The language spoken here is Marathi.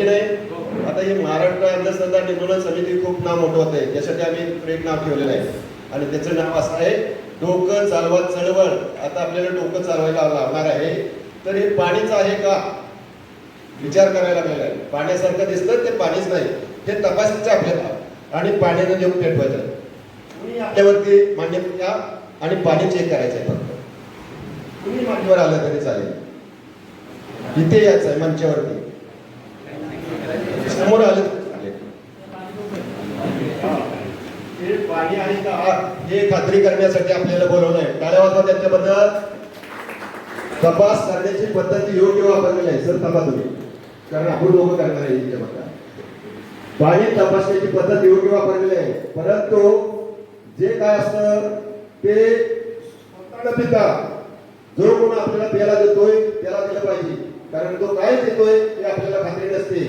की नाही आता हे महाराष्ट्र अंधश्रद्धा निर्मूलन समिती खूप नाव मोठं होत आहे. त्यासाठी आम्ही एक नाव ठेवलेलं आहे. आणि त्याचं नाव असं आहे डोकं चालवा चळवळ. आता आपल्याला डोकं चालवायला लावणार आहे. तर हे पाणीच आहे का? विचार करायला लागलेला आहे पाण्यासारखं दिसतं ते पाणीच नाही. हे तपासायचं आपल्याला. आणि पाण्यानं देऊन पेटवायचं आपल्यावरती मान्य घ्या आणि पाणी चेक करायचं आहे फक्त. तुम्ही मान्यवर आलं तरी चालेल. इथे यायचं आहे मंचावरती समोर आलं तरी चालेल हे पाणी आहे का हे खात्री करण्यासाठी आपल्याला बोलवलं आहे टाळ्या वाजवा त्यांच्याबद्दल तपास करण्याची पद्धती योग्य वापरलेली आहे सर तपास तुम्ही. कारण आपण लोक करणार आहे इथे पाणी तपासण्याची पद्धत योग्य वापरलेली आहे परंतु जे काय असतं ते स्वतः पिता. जो कोण आपल्याला प्यायला देतोय त्याला दिलं पाहिजे. कारण तो काय देतोय ते आपल्याला खात्री नसते.